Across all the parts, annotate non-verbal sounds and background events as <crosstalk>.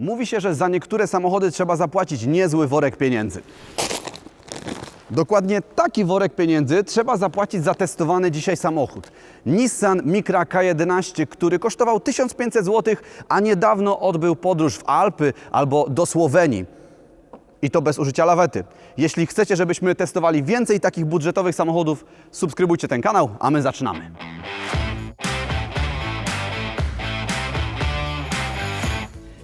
Mówi się, że za niektóre samochody trzeba zapłacić niezły worek pieniędzy. Dokładnie taki worek pieniędzy trzeba zapłacić za testowany dzisiaj samochód. Nissan Micra K11, który kosztował 1500 zł, a niedawno odbył podróż w Alpy albo do Słowenii. I to bez użycia lawety. Jeśli chcecie, żebyśmy testowali więcej takich budżetowych samochodów, subskrybujcie ten kanał, a my zaczynamy.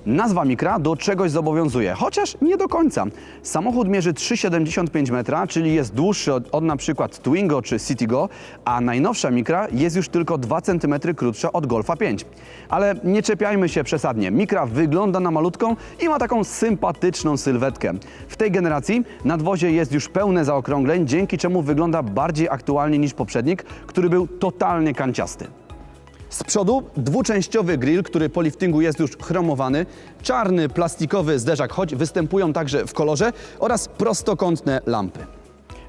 Nazwa Mikra do czegoś zobowiązuje, chociaż nie do końca. Samochód mierzy 3,75 metra, czyli jest dłuższy od, od na przykład Twingo czy Citigo, a najnowsza Mikra jest już tylko 2 cm krótsza od Golfa 5. Ale nie czepiajmy się przesadnie. Mikra wygląda na malutką i ma taką sympatyczną sylwetkę. W tej generacji nadwozie jest już pełne zaokrągleń, dzięki czemu wygląda bardziej aktualnie niż poprzednik, który był totalnie kanciasty. Z przodu dwuczęściowy grill, który po liftingu jest już chromowany, czarny plastikowy zderzak, choć występują także w kolorze oraz prostokątne lampy.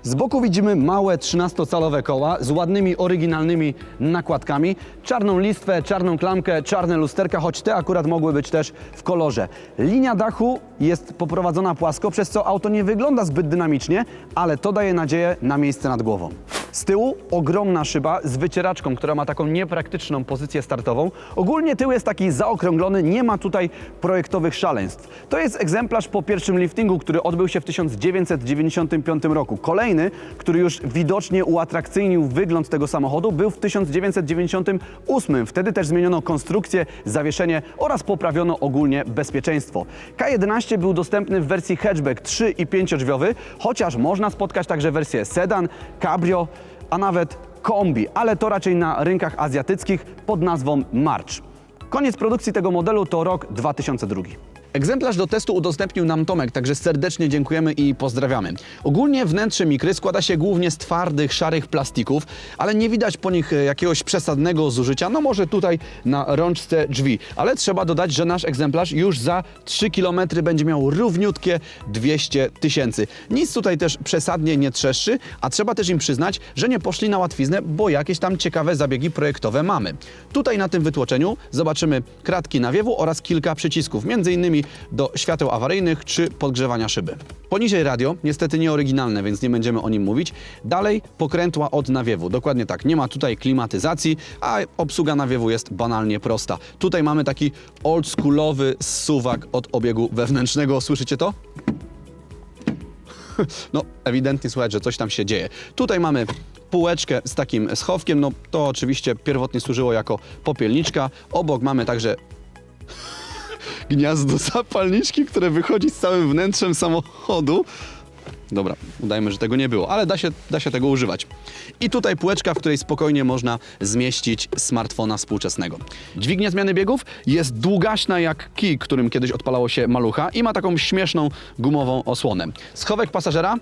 Z boku widzimy małe 13-calowe koła z ładnymi, oryginalnymi nakładkami, czarną listwę, czarną klamkę, czarne lusterka, choć te akurat mogły być też w kolorze. Linia dachu jest poprowadzona płasko, przez co auto nie wygląda zbyt dynamicznie, ale to daje nadzieję na miejsce nad głową. Z tyłu ogromna szyba z wycieraczką, która ma taką niepraktyczną pozycję startową. Ogólnie tył jest taki zaokrąglony, nie ma tutaj projektowych szaleństw. To jest egzemplarz po pierwszym liftingu, który odbył się w 1995 roku. Kolejny, który już widocznie uatrakcyjnił wygląd tego samochodu, był w 1998. Wtedy też zmieniono konstrukcję, zawieszenie oraz poprawiono ogólnie bezpieczeństwo. K11 był dostępny w wersji hatchback 3 i 5-drzwiowy, chociaż można spotkać także wersję sedan, cabrio, a nawet kombi, ale to raczej na rynkach azjatyckich pod nazwą March. Koniec produkcji tego modelu to rok 2002. Egzemplarz do testu udostępnił nam Tomek, także serdecznie dziękujemy i pozdrawiamy. Ogólnie wnętrze mikry składa się głównie z twardych, szarych plastików, ale nie widać po nich e, jakiegoś przesadnego zużycia. No może tutaj na rączce drzwi, ale trzeba dodać, że nasz egzemplarz już za 3 km będzie miał równiutkie 200 tysięcy. Nic tutaj też przesadnie nie trzeszczy, a trzeba też im przyznać, że nie poszli na łatwiznę, bo jakieś tam ciekawe zabiegi projektowe mamy. Tutaj na tym wytłoczeniu zobaczymy kratki nawiewu oraz kilka przycisków, między innymi do świateł awaryjnych czy podgrzewania szyby. Poniżej radio, niestety nieoryginalne, więc nie będziemy o nim mówić. Dalej pokrętła od nawiewu. Dokładnie tak, nie ma tutaj klimatyzacji, a obsługa nawiewu jest banalnie prosta. Tutaj mamy taki oldschoolowy suwak od obiegu wewnętrznego. Słyszycie to? <laughs> No, ewidentnie słychać, że coś tam się dzieje. Tutaj mamy półeczkę z takim schowkiem, no to oczywiście pierwotnie służyło jako popielniczka. Obok mamy także gniazdo zapalniczki, które wychodzi z całym wnętrzem samochodu. Dobra, udajmy, że tego nie było, ale da się, da się tego używać. I tutaj półeczka, w której spokojnie można zmieścić smartfona współczesnego. Dźwignia zmiany biegów jest długaśna jak kij, którym kiedyś odpalało się malucha i ma taką śmieszną gumową osłonę. Schowek pasażera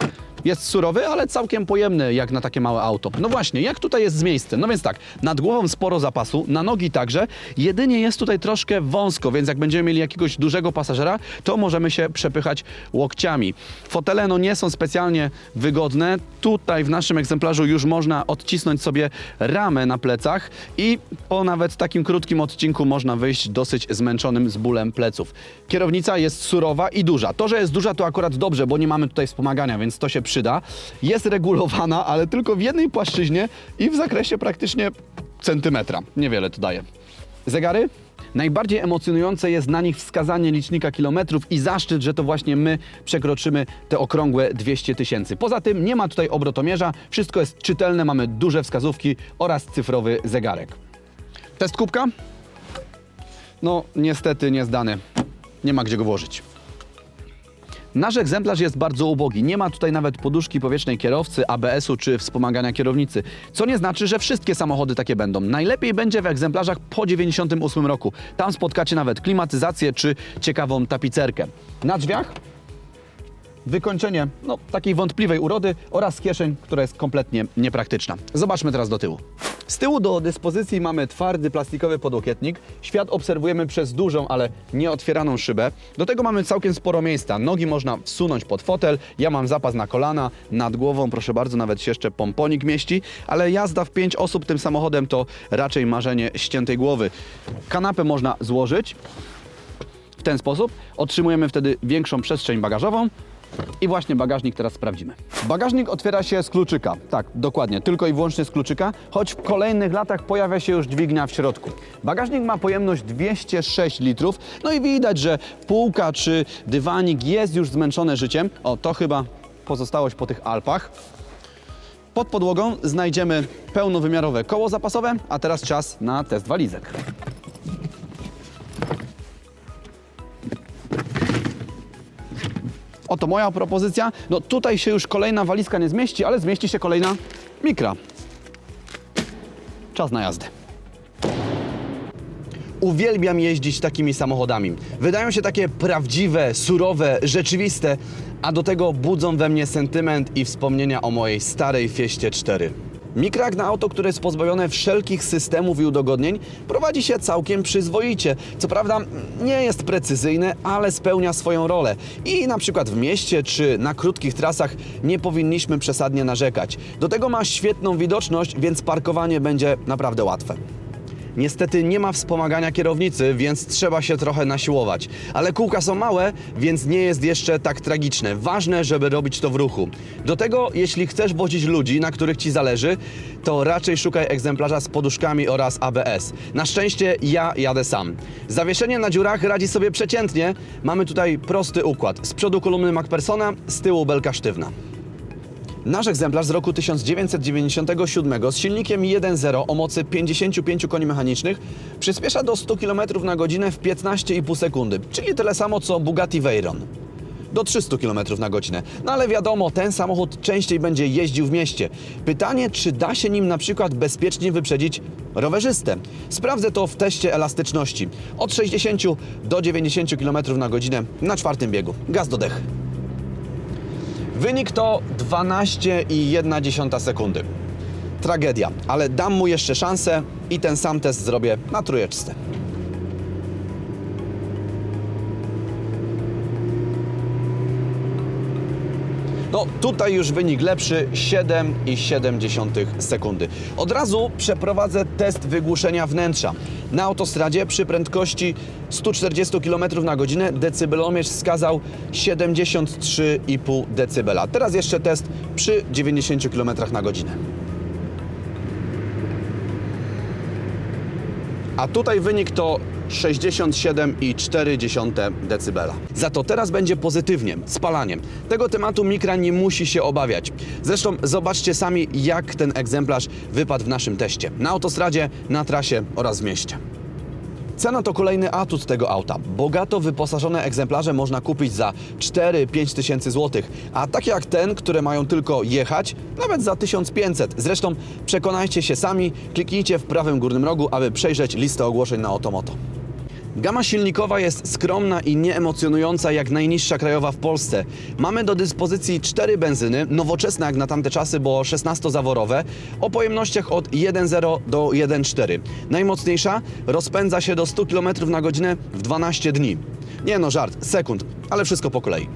jest surowy, ale całkiem pojemny jak na takie małe auto. No właśnie, jak tutaj jest z miejscem? No więc tak, nad głową sporo zapasu, na nogi także, jedynie jest tutaj troszkę wąsko, więc jak będziemy mieli jakiegoś dużego pasażera, to możemy się przepychać łokciami. Fotele no nie są specjalnie wygodne. Tutaj w naszym egzemplarzu już można odcisnąć sobie ramę na plecach i po nawet takim krótkim odcinku można wyjść dosyć zmęczonym z bólem pleców. Kierownica jest surowa i duża. To, że jest duża to akurat dobrze, bo nie mamy tutaj wspomagania, więc to się przyda. Jest regulowana, ale tylko w jednej płaszczyźnie i w zakresie praktycznie centymetra. Niewiele to daje. Zegary? Najbardziej emocjonujące jest na nich wskazanie licznika kilometrów i zaszczyt, że to właśnie my przekroczymy te okrągłe 200 tysięcy. Poza tym nie ma tutaj obrotomierza, wszystko jest czytelne, mamy duże wskazówki oraz cyfrowy zegarek. Test kubka? No, niestety niezdany. Nie ma gdzie go włożyć. Nasz egzemplarz jest bardzo ubogi. Nie ma tutaj nawet poduszki powietrznej kierowcy, ABS-u czy wspomagania kierownicy. Co nie znaczy, że wszystkie samochody takie będą. Najlepiej będzie w egzemplarzach po 98 roku. Tam spotkacie nawet klimatyzację czy ciekawą tapicerkę. Na drzwiach wykończenie no, takiej wątpliwej urody oraz kieszeń, która jest kompletnie niepraktyczna. Zobaczmy teraz do tyłu. Z tyłu do dyspozycji mamy twardy plastikowy podłokietnik. Świat obserwujemy przez dużą, ale nieotwieraną szybę. Do tego mamy całkiem sporo miejsca. Nogi można wsunąć pod fotel. Ja mam zapas na kolana, nad głową, proszę bardzo, nawet się jeszcze pomponik mieści, ale jazda w pięć osób tym samochodem to raczej marzenie ściętej głowy. Kanapę można złożyć. w ten sposób. Otrzymujemy wtedy większą przestrzeń bagażową. I właśnie bagażnik teraz sprawdzimy. Bagażnik otwiera się z kluczyka. Tak, dokładnie, tylko i wyłącznie z kluczyka, choć w kolejnych latach pojawia się już dźwignia w środku. Bagażnik ma pojemność 206 litrów, no i widać, że półka czy dywanik jest już zmęczone życiem. O, to chyba pozostałość po tych Alpach. Pod podłogą znajdziemy pełnowymiarowe koło zapasowe, a teraz czas na test walizek. Oto moja propozycja. No tutaj się już kolejna walizka nie zmieści, ale zmieści się kolejna mikra. Czas na jazdę. Uwielbiam jeździć takimi samochodami. Wydają się takie prawdziwe, surowe, rzeczywiste, a do tego budzą we mnie sentyment i wspomnienia o mojej starej Fieście 4. Mikra jak na auto, które jest pozbawione wszelkich systemów i udogodnień, prowadzi się całkiem przyzwoicie. Co prawda nie jest precyzyjne, ale spełnia swoją rolę. I na przykład w mieście czy na krótkich trasach nie powinniśmy przesadnie narzekać. Do tego ma świetną widoczność, więc parkowanie będzie naprawdę łatwe. Niestety nie ma wspomagania kierownicy, więc trzeba się trochę nasiłować. Ale kółka są małe, więc nie jest jeszcze tak tragiczne. Ważne, żeby robić to w ruchu. Do tego, jeśli chcesz wozić ludzi, na których ci zależy, to raczej szukaj egzemplarza z poduszkami oraz ABS. Na szczęście ja jadę sam. Zawieszenie na dziurach radzi sobie przeciętnie. Mamy tutaj prosty układ. Z przodu kolumny MacPersona, z tyłu belka sztywna. Nasz egzemplarz z roku 1997 z silnikiem 1.0 o mocy 55 koni mechanicznych przyspiesza do 100 km na godzinę w 15,5 sekundy, czyli tyle samo co Bugatti Veyron. Do 300 km na godzinę. No ale wiadomo, ten samochód częściej będzie jeździł w mieście. Pytanie, czy da się nim na przykład bezpiecznie wyprzedzić rowerzystę? Sprawdzę to w teście elastyczności. Od 60 do 90 km na godzinę na czwartym biegu. Gaz do dech. Wynik to 12,1 sekundy. Tragedia, ale dam mu jeszcze szansę i ten sam test zrobię na trójeczce. No tutaj już wynik lepszy 7,7 sekundy. Od razu przeprowadzę test wygłuszenia wnętrza. Na autostradzie przy prędkości 140 km na godzinę decybelomierz wskazał 73,5 decybela. Teraz jeszcze test przy 90 km na godzinę. A tutaj wynik to 67,4 dB. Za to teraz będzie pozytywnie, spalaniem. Tego tematu mikra nie musi się obawiać. Zresztą zobaczcie sami, jak ten egzemplarz wypadł w naszym teście. Na autostradzie, na trasie oraz w mieście. Cena to kolejny atut tego auta. Bogato wyposażone egzemplarze można kupić za 4-5 tysięcy złotych, a takie jak ten, które mają tylko jechać, nawet za 1500. Zresztą przekonajcie się sami, kliknijcie w prawym górnym rogu, aby przejrzeć listę ogłoszeń na Otomoto. Gama silnikowa jest skromna i nieemocjonująca jak najniższa krajowa w Polsce. Mamy do dyspozycji cztery benzyny, nowoczesne jak na tamte czasy, bo 16-zaworowe, o pojemnościach od 1.0 do 1.4. Najmocniejsza rozpędza się do 100 km na godzinę w 12 dni. Nie no, żart, sekund, ale wszystko po kolei.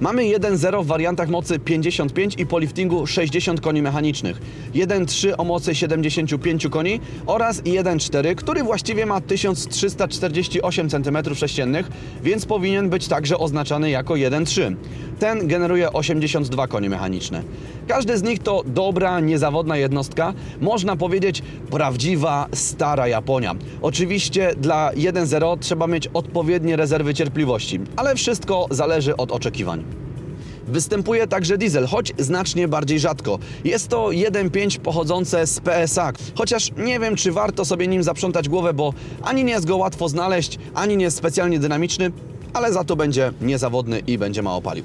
Mamy 1.0 w wariantach mocy 55 i po liftingu 60 koni mechanicznych, 1.3 o mocy 75 koni oraz 1.4, który właściwie ma 1348 cm3, więc powinien być także oznaczany jako 1.3. Ten generuje 82 konie mechaniczne. Każdy z nich to dobra, niezawodna jednostka, można powiedzieć prawdziwa, stara Japonia. Oczywiście dla 1.0 trzeba mieć odpowiednie rezerwy cierpliwości, ale wszystko zależy od oczekiwań. Występuje także diesel, choć znacznie bardziej rzadko. Jest to 1.5 pochodzące z PSA, chociaż nie wiem, czy warto sobie nim zaprzątać głowę, bo ani nie jest go łatwo znaleźć, ani nie jest specjalnie dynamiczny, ale za to będzie niezawodny i będzie mało palił.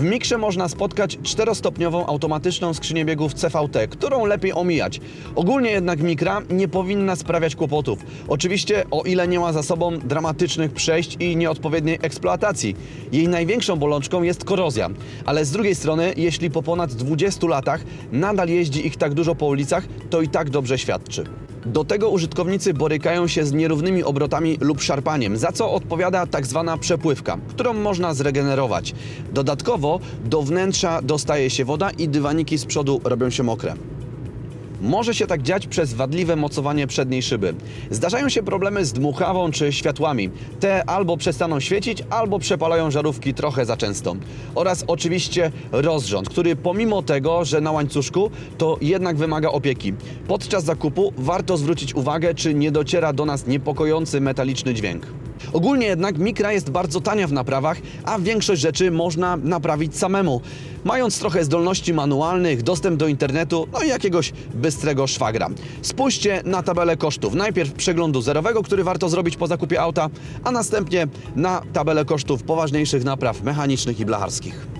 W Mikrze można spotkać czterostopniową automatyczną skrzynię biegów CVT, którą lepiej omijać. Ogólnie jednak Mikra nie powinna sprawiać kłopotów. Oczywiście o ile nie ma za sobą dramatycznych przejść i nieodpowiedniej eksploatacji. Jej największą bolączką jest korozja. Ale z drugiej strony, jeśli po ponad 20 latach nadal jeździ ich tak dużo po ulicach, to i tak dobrze świadczy. Do tego użytkownicy borykają się z nierównymi obrotami lub szarpaniem, za co odpowiada tak zwana przepływka, którą można zregenerować. Dodatkowo do wnętrza dostaje się woda i dywaniki z przodu robią się mokre. Może się tak dziać przez wadliwe mocowanie przedniej szyby. Zdarzają się problemy z dmuchawą czy światłami. Te albo przestaną świecić, albo przepalają żarówki trochę za często. Oraz oczywiście rozrząd, który pomimo tego, że na łańcuszku, to jednak wymaga opieki. Podczas zakupu warto zwrócić uwagę, czy nie dociera do nas niepokojący metaliczny dźwięk. Ogólnie jednak Mikra jest bardzo tania w naprawach, a większość rzeczy można naprawić samemu. Mając trochę zdolności manualnych, dostęp do internetu, no i jakiegoś bystrego szwagra. Spójrzcie na tabelę kosztów. Najpierw przeglądu zerowego, który warto zrobić po zakupie auta, a następnie na tabelę kosztów poważniejszych napraw mechanicznych i blacharskich.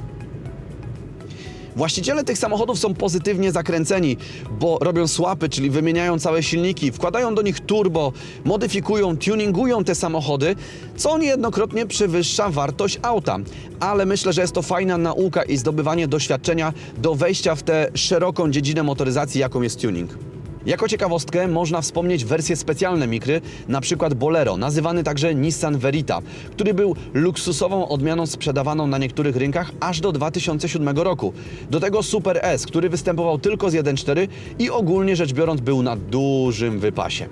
Właściciele tych samochodów są pozytywnie zakręceni, bo robią słapy, czyli wymieniają całe silniki, wkładają do nich turbo, modyfikują, tuningują te samochody, co niejednokrotnie przewyższa wartość auta. Ale myślę, że jest to fajna nauka i zdobywanie doświadczenia do wejścia w tę szeroką dziedzinę motoryzacji, jaką jest tuning. Jako ciekawostkę można wspomnieć wersje specjalne Mikry, na przykład Bolero, nazywany także Nissan Verita, który był luksusową odmianą sprzedawaną na niektórych rynkach aż do 2007 roku. Do tego Super S, który występował tylko z 1.4 i ogólnie rzecz biorąc był na dużym wypasie.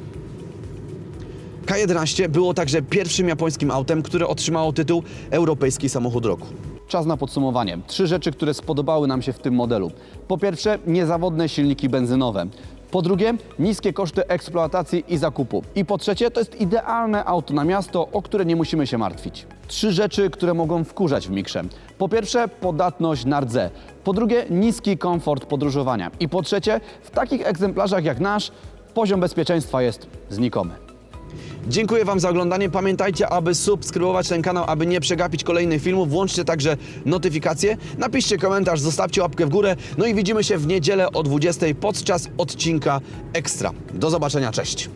K11 było także pierwszym japońskim autem, które otrzymało tytuł Europejski Samochód Roku. Czas na podsumowanie. Trzy rzeczy, które spodobały nam się w tym modelu. Po pierwsze, niezawodne silniki benzynowe. Po drugie, niskie koszty eksploatacji i zakupu. I po trzecie, to jest idealne auto na miasto, o które nie musimy się martwić. Trzy rzeczy, które mogą wkurzać w mikrze. Po pierwsze, podatność na rdze. Po drugie, niski komfort podróżowania. I po trzecie, w takich egzemplarzach jak nasz, poziom bezpieczeństwa jest znikomy. Dziękuję Wam za oglądanie. Pamiętajcie, aby subskrybować ten kanał, aby nie przegapić kolejnych filmów. Włączcie także notyfikacje. Napiszcie komentarz, zostawcie łapkę w górę. No i widzimy się w niedzielę o 20 podczas odcinka Ekstra. Do zobaczenia, cześć.